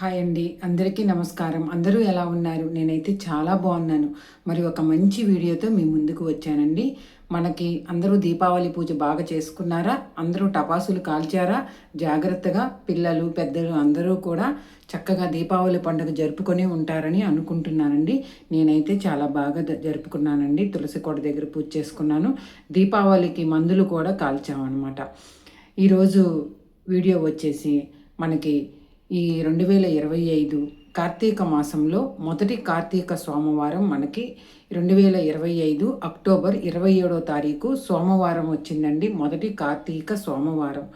Hi అండి. అందరికీ నమస్కారం. అందరూ ఎలా ఉన్నారు? నేనైతే చాలా బాగున్నాను. మరి ఒక మంచి వీడియోతో మీ ముందుకు వచ్చానండి. మనకి అందరూ దీపావళి పూజ బాగా చేసుకున్నారా? అందరూ టపాసులు కాల్చారా? జాగ్రత్తగా పిల్లలు పెద్దలు అందరూ కూడా చక్కగా దీపావళి పండుగ జరుపుకొని ఉంటారని అనుకుంటున్నానండి. నేనైతే చాలా బాగా జరుపుకున్నానండి. తులసి కోట దగ్గర పూజ చేసుకున్నాను. దీపావళికి మందులు కూడా కాల్చామన్నమాట. ఈరోజు వీడియో వచ్చేసి మనకి ఈ రెండు వేల ఇరవై ఐదు కార్తీక మాసంలో మొదటి కార్తీక సోమవారం మనకి రెండు వేల ఇరవై ఐదు అక్టోబర్ ఇరవై ఏడో తారీఖు సోమవారం వచ్చిందండి మొదటి కార్తీక సోమవారం.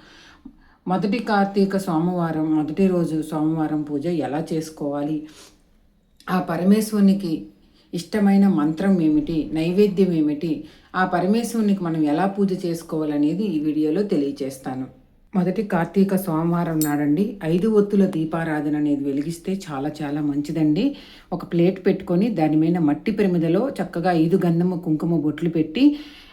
మొదటి కార్తీక సోమవారం మొదటి రోజు సోమవారం పూజ ఎలా చేసుకోవాలి? ఆ పరమేశ్వరునికి ఇష్టమైన మంత్రం ఏమిటి? నైవేద్యం ఏమిటి? ఆ పరమేశ్వరునికి మనం ఎలా పూజ చేసుకోవాలనేది ఈ వీడియోలో తెలియజేస్తాను మొదటి కార్తీక సోమవారం నాడండి. ఐదు ఒత్తుల దీపారాధన అనేది వెలిగిస్తే చాలా చాలా మంచిదండి. ఒక ప్లేట్ పెట్టుకొని దాని మీద మట్టి ప్రమిదలో చక్కగా ఐదు గంధము కుంకుమ బొట్లు పెట్టి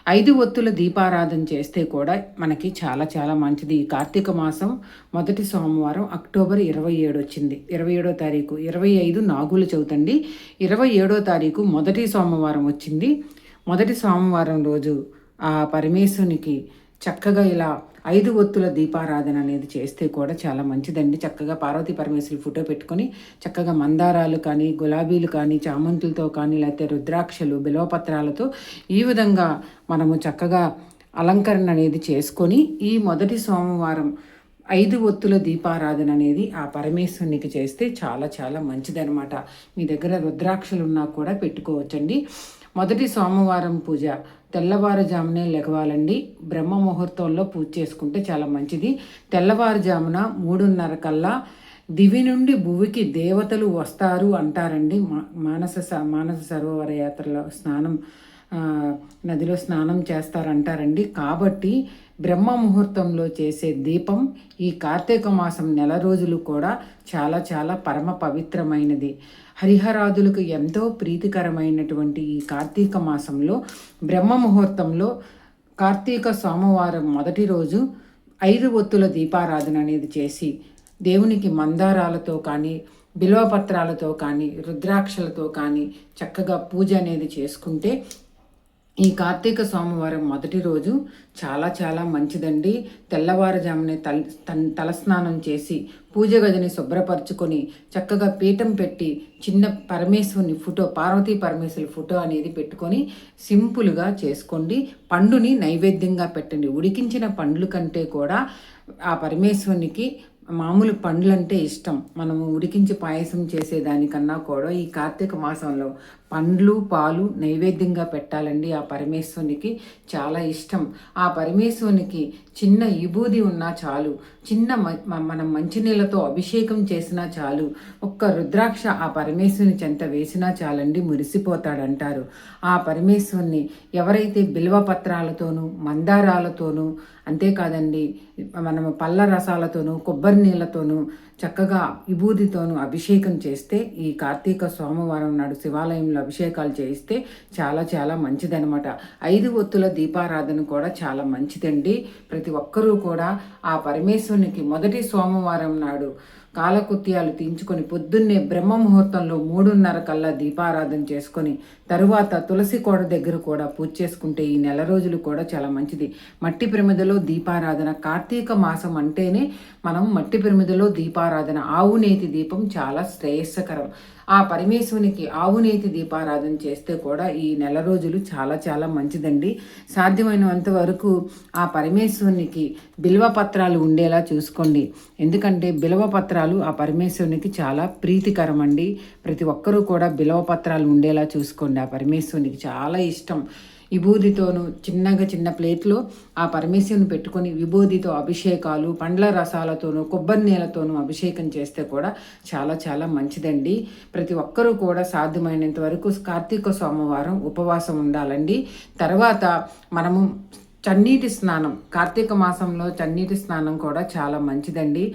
ఐదు ఒత్తుల దీపారాధన చేస్తే కూడా మనకి చాలా చాలా మంచిది. ఈ కార్తీక మాసం మొదటి సోమవారం అక్టోబర్ ఇరవై ఏడు వచ్చింది. ఇరవై ఏడో తారీఖు ఇరవై ఐదు నాగుల చవితండి. ఇరవై ఏడో తారీఖు మొదటి సోమవారం వచ్చింది. మొదటి సోమవారం రోజు ఆ పరమేశ్వరునికి చక్కగా ఇలా ఐదు ఒత్తుల దీపారాధన అనేది చేస్తే కూడా చాలా మంచిదండి. చక్కగా పార్వతీ పరమేశ్వరి ఫోటో పెట్టుకొని చక్కగా మందారాలు కానీ గులాబీలు కానీ చామంతులతో కానీ లేకపోతే రుద్రాక్షలు బిలవపత్రాలతో ఈ విధంగా మనము చక్కగా అలంకరణ అనేది చేసుకొని ఈ మొదటి సోమవారం ఐదు ఒత్తుల దీపారాధన అనేది ఆ పరమేశ్వరునికి చేస్తే చాలా చాలా మంచిదనమాట మీ దగ్గర రుద్రాక్షలు ఉన్నా కూడా పెట్టుకోవచ్చండి. మొదటి సోమవారం పూజ తెల్లవారుజామునే లెగవాలండి. బ్రహ్మ ముహూర్తంలో పూజ చేసుకుంటే చాలా మంచిది. తెల్లవారుజామున మూడున్నర కల్లా దివి నుండి భువికి దేవతలు వస్తారు అంటారండి. మా- మానస స- మానస సరోవర యాత్రలో స్నానం నదిలో స్నానం చేస్తారంటారండి. కాబట్టి బ్రహ్మ ముహూర్తంలో చేసే దీపం ఈ కార్తీక మాసం నెల రోజులు కూడా చాలా చాలా పరమ పవిత్రమైనది. హరిహరాదులకు ఎంతో ప్రీతికరమైనటువంటి ఈ కార్తీక మాసంలో బ్రహ్మ ముహూర్తంలో కార్తీక సోమవారం మొదటి రోజు ఐదు ఒత్తుల దీపారాధన అనేది చేసి దేవునికి మందారాలతో కానీ బిల్వపత్రాలతో కానీ రుద్రాక్షలతో కానీ చక్కగా పూజ అనేది చేసుకుంటే ఈ కార్తీక సోమవారం మొదటి రోజు చాలా చాలా మంచిదండి. తెల్లవారుజామునే తల తన్ తలస్నానం చేసి పూజ గదిని శుభ్రపరచుకొని చక్కగా పీఠం పెట్టి చిన్న పరమేశ్వరుని ఫోటో పార్వతీ పరమేశ్వరి ఫోటో అనేది పెట్టుకొని సింపుల్గా చేసుకోండి. పండుని నైవేద్యంగా పెట్టండి. ఉడికించిన పండ్లు కంటే కూడా ఆ పరమేశ్వరునికి మామూలు పండ్లంటే ఇష్టం. మనము ఉడికించి పాయసం చేసేదానికన్నా కూడా ఈ కార్తీక మాసంలో పండ్లు పాలు నైవేద్యంగా పెట్టాలండి. ఆ పరమేశ్వరునికి చాలా ఇష్టం. ఆ పరమేశ్వరునికి చిన్న విభూది ఉన్నా చాలు. చిన్న మ- మనం మంచినీళ్ళతో అభిషేకం చేసినా చాలు. ఒక్క రుద్రాక్ష ఆ పరమేశ్వరుని చెంత వేసినా చాలండి మురిసిపోతాడంటారు. ఆ పరమేశ్వరుని ఎవరైతే బిల్వ పత్రాలతోనూ మందారాలతోనూ అంతేకాదండి మనం పళ్ళ రసాలతోనూ కొబ్బరి నీళ్ళతోనూ చక్కగా విభూతితోనూ అభిషేకం చేస్తే ఈ కార్తీక సోమవారం నాడు శివాలయంలో అభిషేకాలు చేయిస్తే చాలా చాలా మంచిదనమాట ఐదు ఒత్తుల దీపారాధన కూడా చాలా మంచిదండి. ప్రతి ఒక్కరూ కూడా ఆ పరమేశ్వరునికి మొదటి సోమవారం నాడు కాలకృత్యాలు తీంచుకొని పొద్దున్నే బ్రహ్మ ముహూర్తంలో మూడున్నర కల్లా దీపారాధన చేసుకొని తరువాత తులసి కోడ దగ్గర కూడా పూజ చేసుకుంటే ఈ నెల రోజులు కూడా చాలా మంచిది. మట్టి ప్రమిదలో దీపారాధన కార్తీక మాసం అంటేనే మనం మట్టి ప్రమిదలో దీపారాధన ఆవు నేతి దీపం చాలా శ్రేయస్కరం. ఆ పరమేశ్వరునికి ఆవునేతి దీపారాధన చేస్తే కూడా ఈ నెల రోజులు చాలా చాలా మంచిదండి. సాధ్యమైనంత వరకు ఆ పరమేశ్వరునికి బిల్వ పత్రాలు ఉండేలా చూసుకోండి. ఎందుకంటే బిల్వ పత్రాలు ఆ పరమేశ్వరునికి చాలా ప్రీతికరం అండి ప్రతి ఒక్కరూ కూడా బిల్వ పత్రాలు ఉండేలా చూసుకోండి. ఆ పరమేశ్వరునికి చాలా ఇష్టం. విభూదితోనూ చిన్నగా చిన్న ప్లేట్లో ఆ పరమేశ్వరుని పెట్టుకొని విభూదితో అభిషేకాలు పండ్ల రసాలతోనూ కొబ్బరి నీళ్ళతోనూ అభిషేకం చేస్తే కూడా చాలా చాలా మంచిదండి. ప్రతి ఒక్కరూ కూడా సాధ్యమైనంత వరకు కార్తీక సోమవారం ఉపవాసం ఉండాలండి. తర్వాత మనము చన్నీటి స్నానం కార్తీక మాసంలో చన్నీటి స్నానం కూడా చాలా మంచిదండి.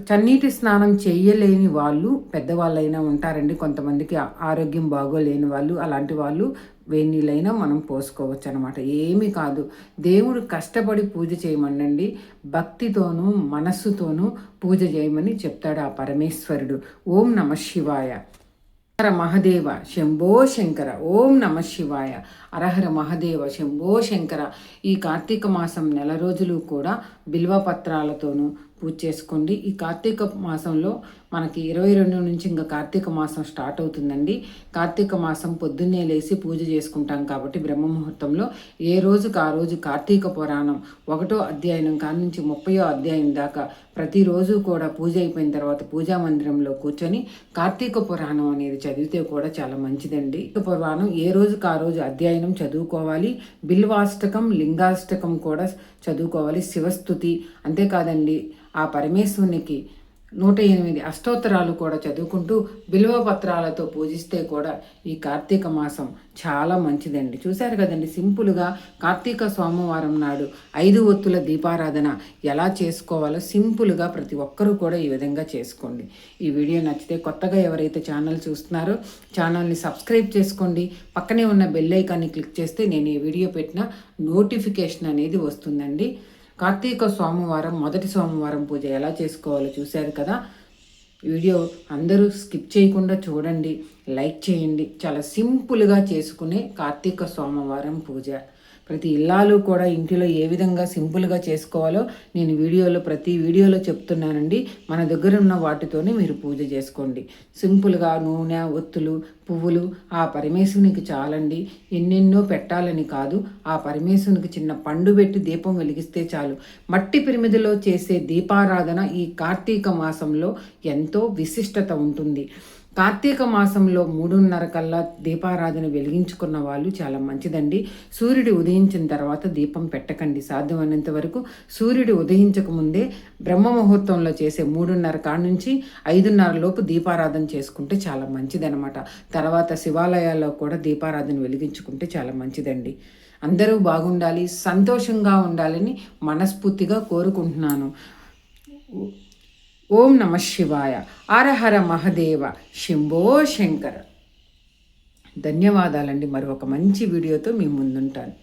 చన్నీటి స్నానం చేయలేని వాళ్ళు పెద్దవాళ్ళైనా ఉంటారండి. కొంతమందికి ఆరోగ్యం బాగోలేని వాళ్ళు అలాంటి వాళ్ళు వేడి మనం పోసుకోవచ్చు అనమాట ఏమీ కాదు. దేవుడు కష్టపడి పూజ చేయమనండి. భక్తితోనూ మనస్సుతోనూ పూజ చేయమని చెప్తాడు ఆ పరమేశ్వరుడు. ఓం నమ శివాయ. హర మహదేవ శంభో శంకర. ఓం నమ శివాయ. అరహర మహదేవ శంభో శంకర. ఈ కార్తీక మాసం నెల రోజులు కూడా బిల్వ పత్రాలతోనూ పూజ చేసుకోండి. ఈ కార్తీక మాసంలో మనకి ఇరవై రెండు నుంచి ఇంకా కార్తీక మాసం స్టార్ట్ అవుతుందండి. కార్తీక మాసం పొద్దున్నే లేచి పూజ చేసుకుంటాం కాబట్టి బ్రహ్మ ముహూర్తంలో ఏ రోజుకి ఆ రోజు కార్తీక పురాణం ఒకటో అధ్యాయం కాడ నుంచి ముప్పయో అధ్యాయం దాకా ప్రతిరోజు కూడా పూజ అయిపోయిన తర్వాత పూజా మందిరంలో కూర్చొని కార్తీక పురాణం అనేది చదివితే కూడా చాలా మంచిదండి. పురాణం ఏ రోజుకి ఆ రోజు అధ్యయనం చదువుకోవాలి? బిల్వాష్టకం లింగాష్టకం కూడా చదువుకోవాలి. శివస్థుతి అంతేకాదండి. ఆ పరమేశ్వరునికి నూట ఎనిమిది అష్టోత్తరాలు కూడా చదువుకుంటూ బిల్వ పత్రాలతో పూజిస్తే కూడా ఈ కార్తీక మాసం చాలా మంచిదండి. చూశారు కదండి సింపుల్గా కార్తీక సోమవారం నాడు ఐదు ఒత్తుల దీపారాధన ఎలా చేసుకోవాలో సింపుల్గా ప్రతి ఒక్కరూ కూడా ఈ విధంగా చేసుకోండి. ఈ వీడియో నచ్చితే కొత్తగా ఎవరైతే ఛానల్ చూస్తున్నారో ఛానల్ని సబ్స్క్రైబ్ చేసుకోండి. పక్కనే ఉన్న బెల్ ఐకాన్ని క్లిక్ చేస్తే నేను ఈ వీడియో పెట్టిన నోటిఫికేషన్ అనేది వస్తుందండి. కార్తీక సోమవారం మొదటి సోమవారం పూజ ఎలా చేసుకోవాలో చూశారు కదా? వీడియో అందరూ స్కిప్ చేయకుండా చూడండి లైక్ చేయండి. చాలా సింపుల్గా చేసుకునే కార్తీక సోమవారం పూజ. ప్రతి ఇల్లాలు కూడా ఇంటిలో ఏ విధంగా సింపుల్గా చేసుకోవాలో నేను వీడియోలో ప్రతి వీడియోలో చెప్తున్నానండి. మన దగ్గర ఉన్న వాటితోనే మీరు పూజ చేసుకోండి. సింపుల్గా నూనె ఒత్తులు పువ్వులు ఆ పరమేశ్వరునికి చాలండి. ఎన్నెన్నో పెట్టాలని కాదు. ఆ పరమేశ్వరునికి చిన్న పండు పెట్టి దీపం వెలిగిస్తే చాలు. మట్టి పిరిమిదిలో చేసే దీపారాధన ఈ కార్తీక మాసంలో ఎంతో విశిష్టత ఉంటుంది. కార్తీక మాసంలో మూడున్నర కల్లా దీపారాధన వెలిగించుకున్న వాళ్ళు చాలా మంచిదండి. సూర్యుడు ఉదయించిన తర్వాత దీపం పెట్టకండి. సాధ్యమైనంత వరకు సూర్యుడు ఉదయించక ముందే బ్రహ్మ ముహూర్తంలో చేసే మూడున్నర కాడ నుంచి ఐదున్నర లోపు దీపారాధన చేసుకుంటే చాలా మంచిదనమాట తర్వాత శివాలయాల్లో కూడా దీపారాధన వెలిగించుకుంటే చాలా మంచిదండి. అందరూ బాగుండాలి సంతోషంగా ఉండాలని మనస్ఫూర్తిగా కోరుకుంటున్నాను. ఓం నమ శివాయ. హర మహదేవ. శంభో శంకర. ధన్యవాదాలండి. మరొక మంచి వీడియోతో మీ ముందుంటాను.